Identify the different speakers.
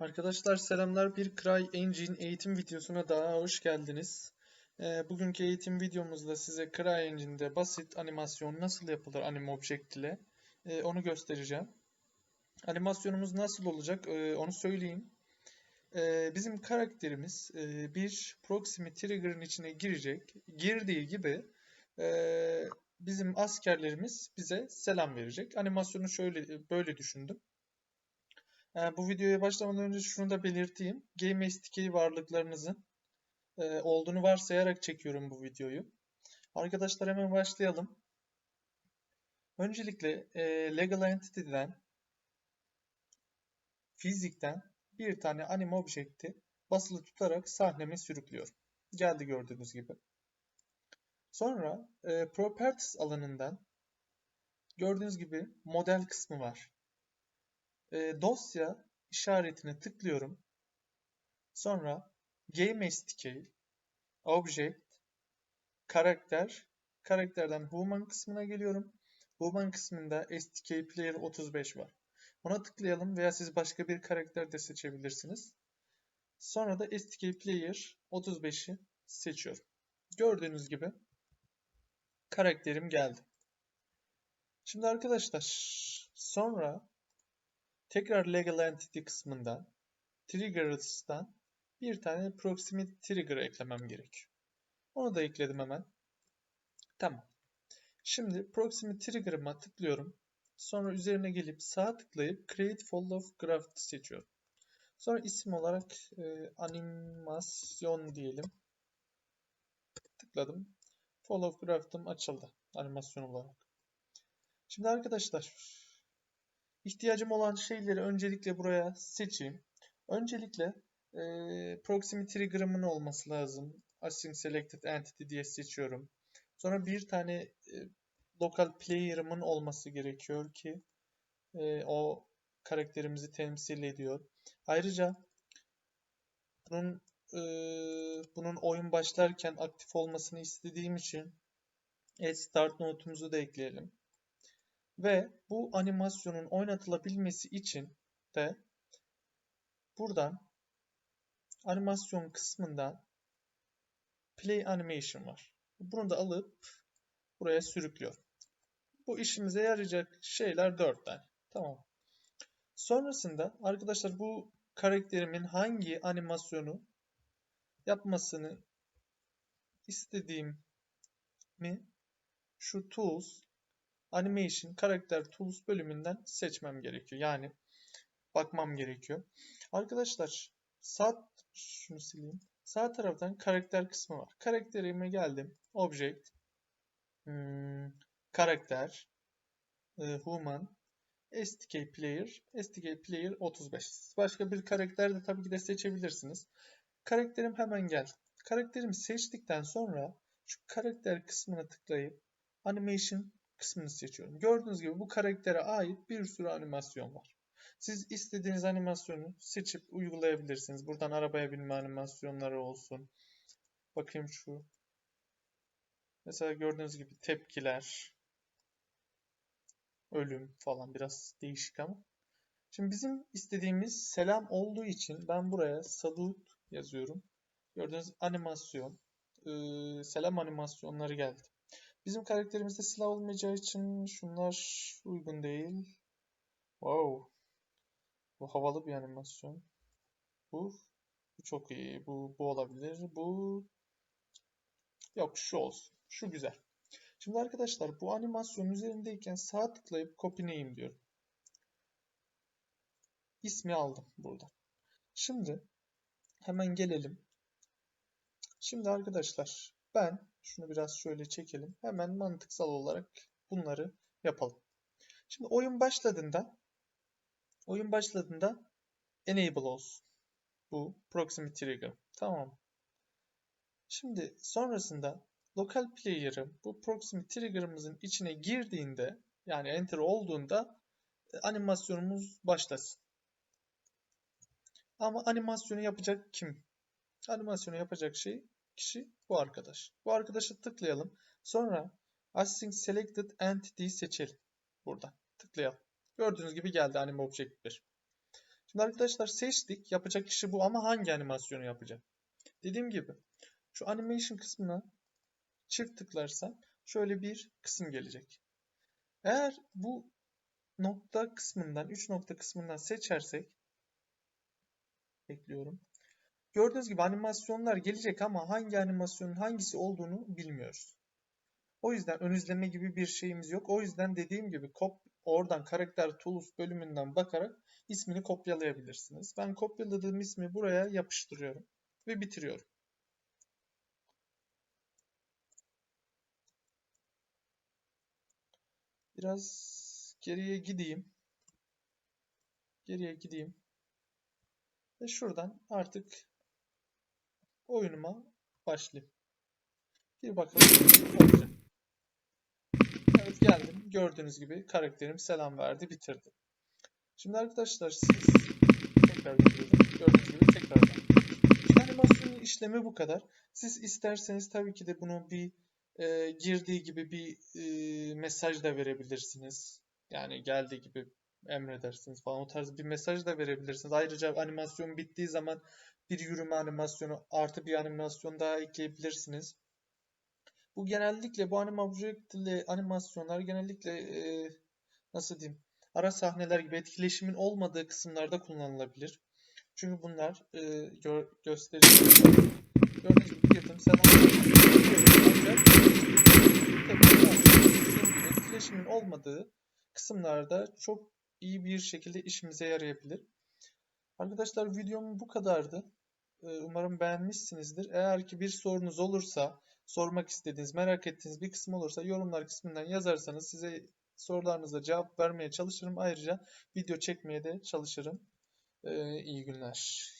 Speaker 1: Arkadaşlar selamlar. Bir CryEngine eğitim videosuna daha hoş geldiniz. Ee, bugünkü eğitim videomuzda size CryEngine'de basit animasyon nasıl yapılır AnimObject ile e, onu göstereceğim. Animasyonumuz nasıl olacak e, onu söyleyeyim. E, bizim karakterimiz e, bir proximity trigger'ın içine girecek. Girdiği gibi e, bizim askerlerimiz bize selam verecek. Animasyonu şöyle böyle düşündüm. Ee, bu videoya başlamadan önce şunu da belirteyim. Game SDK varlıklarınızın e, olduğunu varsayarak çekiyorum bu videoyu. Arkadaşlar hemen başlayalım. Öncelikle e, Legal Entity'den fizikten bir tane anime objekti basılı tutarak sahneme sürüklüyorum. Geldi gördüğünüz gibi. Sonra e, Properties alanından gördüğünüz gibi model kısmı var e, dosya işaretine tıklıyorum. Sonra Game SDK, Object, Karakter, karakterden Human kısmına geliyorum. Human kısmında SDK Player 35 var. Ona tıklayalım veya siz başka bir karakter de seçebilirsiniz. Sonra da SDK Player 35'i seçiyorum. Gördüğünüz gibi karakterim geldi. Şimdi arkadaşlar sonra Tekrar Legal Entity kısmında Triggers'tan bir tane Proximity Trigger eklemem gerekiyor. Onu da ekledim hemen. Tamam. Şimdi Proximity Trigger'ıma tıklıyorum. Sonra üzerine gelip sağ tıklayıp Create Fall of Graph seçiyorum. Sonra isim olarak e, animasyon diyelim. Tıkladım. Fall of Graph'ım açıldı animasyon olarak. Şimdi arkadaşlar İhtiyacım olan şeyleri öncelikle buraya seçeyim. Öncelikle e, proximity trigger'ımın olması lazım. Async selected entity diye seçiyorum. Sonra bir tane e, local player'ımın olması gerekiyor ki e, o karakterimizi temsil ediyor. Ayrıca bunun e, bunun oyun başlarken aktif olmasını istediğim için add start notumuzu da ekleyelim. Ve bu animasyonun oynatılabilmesi için de buradan animasyon kısmından play animation var. Bunu da alıp buraya sürüklüyor. Bu işimize yarayacak şeyler 4 tane. Tamam. Sonrasında arkadaşlar bu karakterimin hangi animasyonu yapmasını istediğimi şu tools Animation Karakter Tools bölümünden seçmem gerekiyor. Yani bakmam gerekiyor. Arkadaşlar sağ şunu sileyim. Sağ taraftan karakter kısmı var. Karakterime geldim. Object hmm, karakter e, human SDK player SDK player 35. Başka bir karakter de tabii ki de seçebilirsiniz. Karakterim hemen geldi. Karakterimi seçtikten sonra şu karakter kısmına tıklayıp animation kısmını seçiyorum. Gördüğünüz gibi bu karaktere ait bir sürü animasyon var. Siz istediğiniz animasyonu seçip uygulayabilirsiniz. Buradan arabaya binme animasyonları olsun. Bakayım şu. Mesela gördüğünüz gibi tepkiler, ölüm falan biraz değişik ama. Şimdi bizim istediğimiz selam olduğu için ben buraya salute yazıyorum. Gördüğünüz animasyon, selam animasyonları geldi. Bizim karakterimizde silah olmayacağı için şunlar uygun değil. Wow. Bu havalı bir animasyon. Bu, bu çok iyi. Bu, bu olabilir. Bu yok şu olsun. Şu güzel. Şimdi arkadaşlar bu animasyon üzerindeyken sağ tıklayıp copy name diyorum. İsmi aldım burada. Şimdi hemen gelelim. Şimdi arkadaşlar ben şunu biraz şöyle çekelim. Hemen mantıksal olarak bunları yapalım. Şimdi oyun başladığında oyun başladığında enable olsun. Bu proximity trigger. Tamam. Şimdi sonrasında local player'ı bu proximity trigger'ımızın içine girdiğinde yani enter olduğunda e, animasyonumuz başlasın. Ama animasyonu yapacak kim? Animasyonu yapacak şey kişi bu arkadaş. Bu arkadaşı tıklayalım. Sonra Async Selected Entity'yi seçelim. Buradan tıklayalım. Gördüğünüz gibi geldi Anime Object 1. Şimdi arkadaşlar seçtik. Yapacak kişi bu ama hangi animasyonu yapacak? Dediğim gibi şu animation kısmına çift tıklarsam şöyle bir kısım gelecek. Eğer bu nokta kısmından, 3 nokta kısmından seçersek ekliyorum. Gördüğünüz gibi animasyonlar gelecek ama hangi animasyonun hangisi olduğunu bilmiyoruz. O yüzden ön izleme gibi bir şeyimiz yok. O yüzden dediğim gibi kop oradan karakter tools bölümünden bakarak ismini kopyalayabilirsiniz. Ben kopyaladığım ismi buraya yapıştırıyorum ve bitiriyorum. Biraz geriye gideyim. Geriye gideyim. Ve şuradan artık oyunuma başlayayım. Bir bakalım. Evet geldim. Gördüğünüz gibi karakterim selam verdi, bitirdi. Şimdi arkadaşlar siz tekrar. Gördüğünüz gibi tekrardan. İşte animasyonun işlemi bu kadar. Siz isterseniz tabii ki de bunu bir e, girdiği gibi bir e, mesaj da verebilirsiniz. Yani geldiği gibi emredersiniz falan o tarz bir mesaj da verebilirsiniz. Ayrıca animasyon bittiği zaman bir yürüme animasyonu artı bir animasyon daha ekleyebilirsiniz. Bu genellikle bu anime object'li animasyonlar genellikle e, nasıl diyeyim ara sahneler gibi etkileşimin olmadığı kısımlarda kullanılabilir. Çünkü bunlar e, gö gösterici. Gördüğünüz gibi girdim tabii etkileşimin olmadığı kısımlarda çok iyi bir şekilde işimize yarayabilir. Arkadaşlar videom bu kadardı. Umarım beğenmişsinizdir. Eğer ki bir sorunuz olursa, sormak istediğiniz, merak ettiğiniz bir kısım olursa yorumlar kısmından yazarsanız size sorularınıza cevap vermeye çalışırım. Ayrıca video çekmeye de çalışırım. İyi günler.